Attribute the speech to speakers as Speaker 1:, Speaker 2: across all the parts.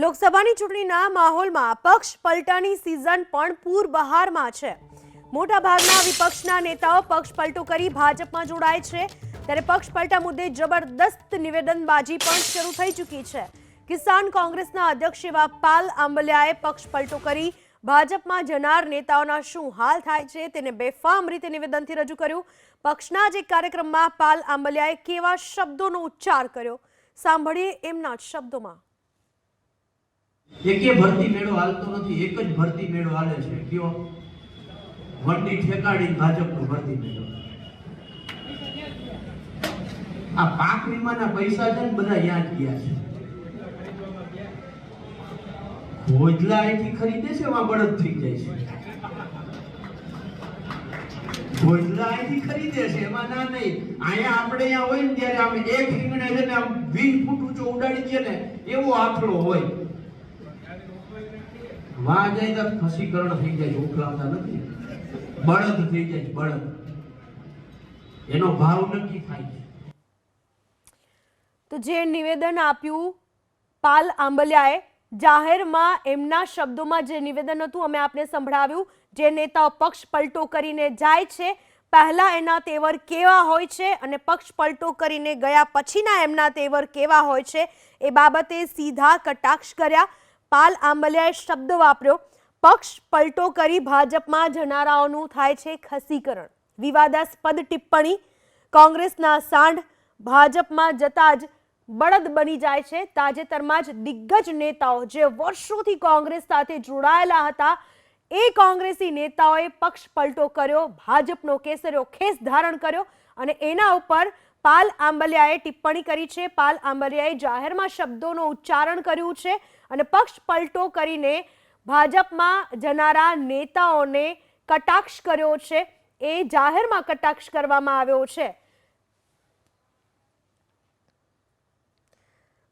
Speaker 1: લોકસભાની ચૂંટણીના માહોલમાં પક્ષ પલટાની સિઝન પણ પૂર બહારમાં છે. મોટા ભાગના વિપક્ષના નેતાઓ પક્ષ પલટો કરી ભાજપમાં જોડાય છે. ત્યારે પક્ષ પલટા મુદ્દે જબરદસ્ત નિવેદનબાજી પણ શરૂ થઈ ચૂકી છે. કિસાન કોંગ્રેસના અધ્યક્ષ એવા પાલ આંબલિયાએ પક્ષ પલટો કરી ભાજપમાં જનાર નેતાઓના શું હાલ થાય છે તેને બેફામ રીતે નિવેદનથી રજૂ કર્યું. પક્ષના જ એક કાર્યક્રમમાં પાલ આંબલિયાએ કેવા શબ્દોનો ઉચ્ચાર કર્યો? સાંભળીએ એમના જ શબ્દોમાં.
Speaker 2: એકે ભરતી મેળો હાલતો નથી, એક જ ભરતી મેળો હાલે છે. કયો? વંડી ઠેકાડી ભાજપનો ભરતી મેળો. આ પાક વીમાના પૈસા છે ને બધા યાદ ગયા છે. ભોજલા અહીંથી ખરીદે છે એમાં બળદ થઈ જાય છે? ભોજલા અહીંથી ખરીદે છે, એમાં ના નહીં. અહીંયા આપણે અહીંયા હોય ને ત્યારે આમ એક રીંગણે છે ને આમ વીસ ફૂટ ઊંચો ઉડાડી દઈએ ને, એવો આખલો હોય. વાં જાય તો ખસીકરણ થઈ જાય, ઉખલાવતા નથી. બળદ થઈ જાય, બળદ. એનો ભાવ નક્કી થાય છે.
Speaker 1: તો જે નિવેદન આપ્યું પાલ આંબલિયાએ, જાહેરમાં એમના શબ્દોમાં જે નિવેદન હતું, અમે આપને સંભળાવ્યું. જે નેતાઓ પક્ષ પલટો કરીને જાય છે, પહેલા એના તેવર કેવા હોય છે અને પક્ષ પલટો કરીને ગયા પછીના એમના તેવર કેવા હોય છે, એ બાબતે સીધા કટાક્ષ કર્યા. પાલ આંબલિયાએ શબ્દ વાપર્યો, પક્ષ પલટો કરી ભાજપમાં જનારાઓનું થાય છે ખસીકરણ. વિવાદાસ્પદ ટિપ્પણી, કોંગ્રેસના સાંઢ ભાજપમાં જતા જ બળદ બની જાય છે. તાજેતરમાં જ દિગ્ગજ નેતાઓ જે વર્ષોથી કોંગ્રેસ સાથે જોડાયેલા હતા, એ કોંગ્રેસી નેતાઓએ પક્ષ પલટો કર્યો, ભાજપનો કેસર્યો ખેસ ધારણ કર્યો અને એના ઉપર પાલ આંબલિયાએ ટિપ્પણી કરી છે. પાલ આંબલિયાએ જાહેરમાં શબ્દોનું ઉચ્ચારણ કર્યું છે. અને પક્ષ પલટો કરીને ભાજપમાં જનારા નેતાઓને કટાક્ષ કર્યો છે. એ જાહેરમાં કટાક્ષ કરવામાં આવ્યો છે.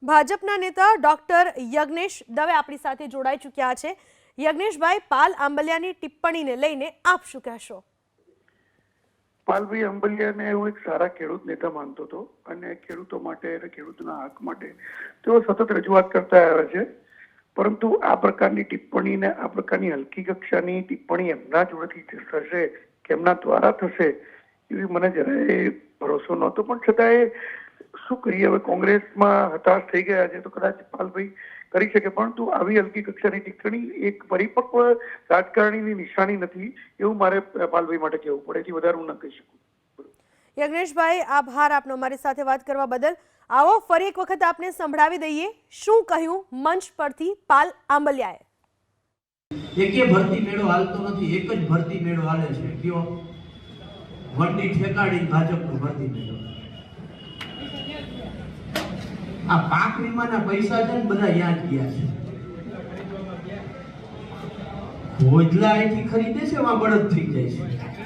Speaker 1: ભાજપના નેતા ડોક્ટર યજ્ઞેશ દવે આપણી સાથે જોડાઈ ચૂક્યા છે. યજ્ઞેશભાઈ, પાલ આંબલિયાની ટિપ્પણીને લઈને આપ શું કહેશો?
Speaker 3: પાલભાઈ અંબલિયાને હું એક સારા ખેડૂત નેતા માનતો હતો અને ખેડૂતો માટે ખેડૂતના હક માટે તેઓ સતત રજૂઆત કરતા આવ્યા છે. પરંતુ આ પ્રકારની ટિપ્પણી ને આ પ્રકારની હલકી કક્ષાની ટિપ્પણી એમના જોડેથી થશે કે એમના દ્વારા થશે એવી મને જરાય ભરોસો નહોતો. પણ છતાં એ શું કરીએ? હવે કોંગ્રેસમાં હતાશ થઈ ગયા છે તો કદાચ પાલભાઈ કરી શકે. પરંતુ આવી હલકી કક્ષાની ટિપ્પણી એક પરિપક્વ રાજકારણીની નિશાની નથી એવું મારે પાલભાઈ માટે કહેવું પડે. એથી વધારે હું ન કહી શકું.
Speaker 1: યજ્ઞેશભાઈ, આભાર આપનો. મારી સાથે વાત કરવા બદલ આવો ફરી એક વખત આપને સંભળાવી દઈએ શું કહ્યું મંચ પરથી પાલ આંબલિયાએ?
Speaker 2: એકે ભરતી મેળો હાલતો નથી, એક જ ભરતી મેળો હાલે છે. કયો? વડની ઠેકાડી ભાજપનો ભરતી મેળો. આ પાક વીમાના પૈસા છે ને બધા યાદ ગયા છે. ભોજલા અહીંથી ખરીદે છે એમાં બળદ થઈ જાય છે.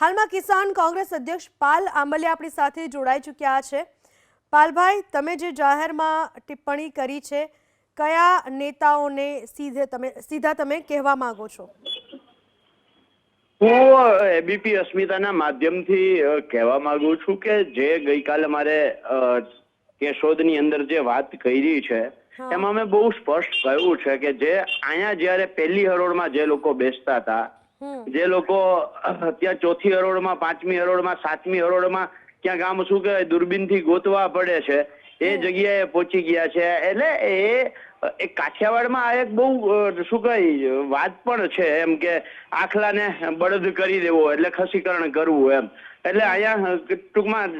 Speaker 1: હાલમાં કિસાન કોંગ્રેસ અધ્યક્ષ પાલ આંબલિયા આપણી સાથે જોડાઈ ચૂક્યા છે. પાલભાઈ, તમે જે જાહેરમાં ટિપ્પણી કરી છે કયા નેતાઓને સીધે તમે સીધા તમે કહેવા માંગો છો
Speaker 4: હું એબીપી અસ્મિતાના માધ્યમથી કહેવા માંગુ છું કે જે ગઈકાલે મારે કેશોદની અંદર જે વાત કરી છે. એમાં મેં બહુ સ્પષ્ટ કહ્યું છે કે જે અહીંયા જ્યારે પહેલી હરોળમાં જે લોકો બેસતા હતા જે લોકો ત્યાં ચોથી હરોળમાં પાંચમી હરોળમાં સાતમી હરોળમાં ક્યાંક આમ શું કહેવાય દૂરબીનથી ગોતવા પડે છે એ જગ્યાએ પહોંચી ગયા છે. એટલે એ કાઠિયાવાડમાં આ એક બહુ શું કઈ વાત પણ છે એમ કે આખલાને બળદ કરી દેવો એટલે ખસીકરણ કરવું એમ. એટલે અહીંયા ટૂંકમાં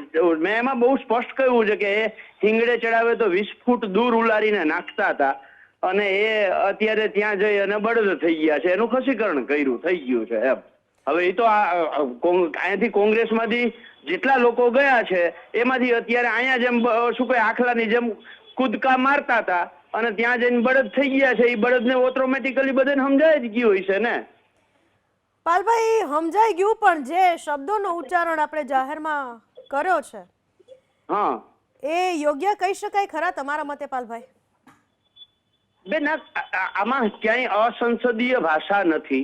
Speaker 4: મેં એમાં બહુ સ્પષ્ટ કહ્યું છે કે એ હિંગડે ચડાવે તો વીસ ફૂટ દૂર ઉલારીને નાખતા હતા. અને એ અત્યારે ત્યાં જઈ અને બળદ થઈ ગયા છે. એનું ખસીકરણ કર્યું થઈ ગયું છે એમ. હવે એ તો આ અહીંયાથી કોંગ્રેસમાંથી જેટલા લોકો ગયા છે એમાંથી અત્યારે અહીંયા જેમ શું કહે આખલાની જેમ કૂદકા મારતા હતા અને ત્યાં જઈને બળદ થઈ ગયા છે એ બળદને ઓટોમેટિકલી બધાને સમજાય જ ગયું હોય છે ને?
Speaker 1: પાલભાઈ સમજાઈ ગયું પણ જે શબ્દોનું ઉચ્ચારણ આપણે જાહેરમાં કર્યો છે
Speaker 4: હા.
Speaker 1: એ યોગ્ય કહી શકાય ખરા તમારા મતે પાલભાઈ?
Speaker 4: બેન આમાં ક્યાંય અસંસદીય ભાષા નથી.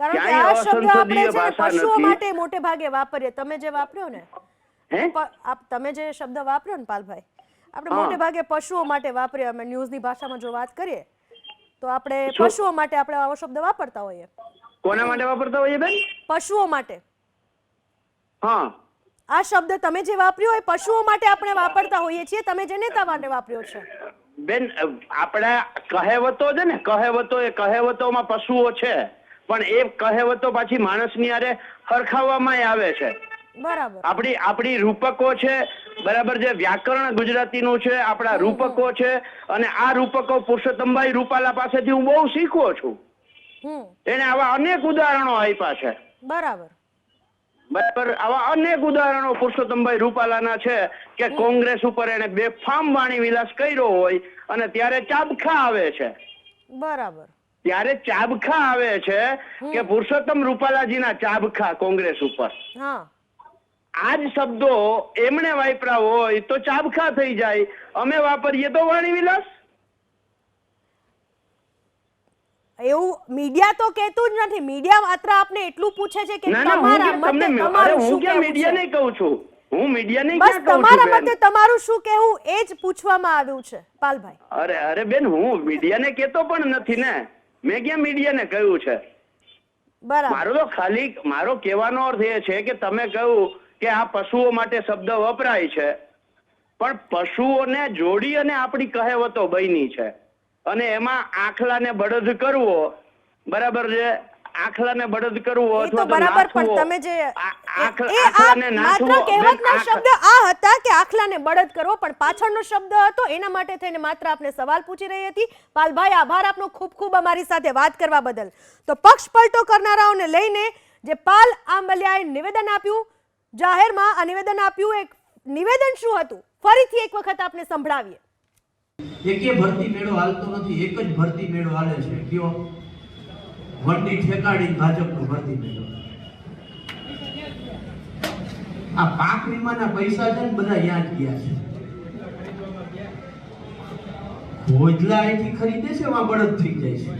Speaker 1: કારણ કે આ શબ્દ આપણે છે ને પશુઓ માટે મોટે ભાગે વાપરીએ. તમે જે વાપર્યો ને
Speaker 4: હે?
Speaker 1: આપ તમે જે શબ્દ વાપર્યો ને પાલભાઈ આપણે. મોટે ભાગે પશુઓ માટે વાપરીએ. અમે ન્યૂઝની ભાષામાં જો વાત કરીએ તો આપણે પશુઓ માટે આપણે આવો શબ્દ વાપરતા હોઈએ.
Speaker 4: કોના માટે વાપરતા હોઈએ બેન?
Speaker 1: પશુઓ માટે.
Speaker 4: હા.
Speaker 1: આ શબ્દ તમે જે વાપર્યો એ પશુઓ માટે આપણે વાપરતા હોઈએ છીએ. તમે જે નેતા માટે વાપર્યો છે.
Speaker 4: બેન આપણા કહેવતો છે ને કહેવતો એ કહેવતોમાં પશુઓ છે. પણ એ કહેવતો પાછી માણસની આરે હરખાવવામાં આવે છે.
Speaker 1: બરાબર.
Speaker 4: આપણી આપણી રૂપકો છે બરાબર જે વ્યાકરણ ગુજરાતીનું છે આપણા રૂપકો છે અને આ રૂપકો પુરુષોત્તમભાઈ રૂપાલા પાસેથી હું બહુ શીખવો છું. એને આવા અનેક ઉદાહરણો આપ્યા છે.
Speaker 1: બરાબર.
Speaker 4: બરાબર આવા અનેક ઉદાહરણો પુરુષોત્તમભાઈ રૂપાલાના છે કે કોંગ્રેસ ઉપર એને બેફામ વાણી વિલાસ કર્યો હોય અને ત્યારે ચાબખા આવે છે.
Speaker 1: બરાબર.
Speaker 4: ત્યારે ચાબખા આવે છે કે પુરુષોત્તમ રૂપાલાજીના ચાબખા કોંગ્રેસ ઉપર. આ જ શબ્દો એમણે વાપરા હોય તો ચાબખા થઈ જાય. અમે વાપરીએ તો વાણી વિલાસ.
Speaker 1: એવું મીડિયા તો કહેતું જ નથી. મીડિયા માત્ર આપને એટલું પૂછે છે કે
Speaker 4: ના ના
Speaker 1: તમારા મતે તમારું શું કે
Speaker 4: મીડિયા
Speaker 1: ને
Speaker 4: નહીં કહું છું? હું મીડિયા નહીં
Speaker 1: બસ તમારા મતે તમારું શું કહેવું એ જ પૂછવામાં આવ્યું છે પાલભાઈ.
Speaker 4: અરે અરે બેન હું મીડિયાને કહેતો પણ નથી ને. મેં ક્યાં મીડિયાને કહ્યું છે? મારો તો ખાલી મારો કહેવાનો અર્થ એ છે કે તમે કહ્યું કે આ પશુઓ માટે શબ્દ વપરાય છે. પણ પશુઓને જોડી અને આપણી કહેવતો બની છે. અને એમાં આખલાને બળદ કરવો બરાબર છે? આખલાને બળદ કરવો
Speaker 1: એ તો
Speaker 4: અથવા તો
Speaker 1: બરાબર પણ તમે જે
Speaker 4: આ-
Speaker 1: એ આ માત્ર કહેવતના શબ્દ આ હતા કે આખલાને બળદ કરવો પણ પાછળનો શબ્દ હતો. એના માટે થઈને માત્ર આપને સવાલ પૂછી રહી હતી. પાલભાઈ આભાર આપનો ખૂબ ખૂબ અમારી સાથે વાત કરવા બદલ. તો પક્ષ પલટો કરનારાઓને લઈને જે પાલ આંબલિયાએ નિવેદન આપ્યું જાહેરમાં આ નિવેદન આપ્યું એક નિવેદન શું હતું? ફરીથી એક વખત આપને સંભળાવીએ.
Speaker 2: એકે ભરતી મેળો હાલતો નથી એક જ ભરતી મેળો હાલે છે. કયો? વંડી ઠેકાડી ભાજપનો ભરતી મેળવ આ પાક વીમાના પૈસા છે ને બધા યાદ ગયા છે. ભોજલા અહીંથી ખરીદે છે એમાં બળદ થઈ જાય છે?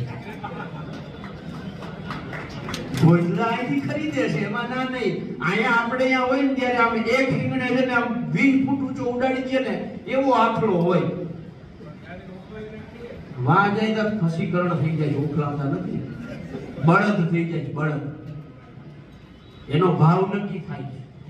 Speaker 2: ભોજલા અહીંથી ખરીદે છે, એમાં ના નહીં. અહીંયા આપણે અહીંયા હોય ને ત્યારે આમ એક રીંગણે છે ને આમ વીસ ફૂટ ઊંચો ઉડાડી દઈએ ને, એવો આખડો હોય. વાહ, જાય તો ખસીકરણ થઈ જાય, ઉખલાવતા નથી. બળદ થઈ જાય બળદ. એનો ભાવ નક્કી થાય છે.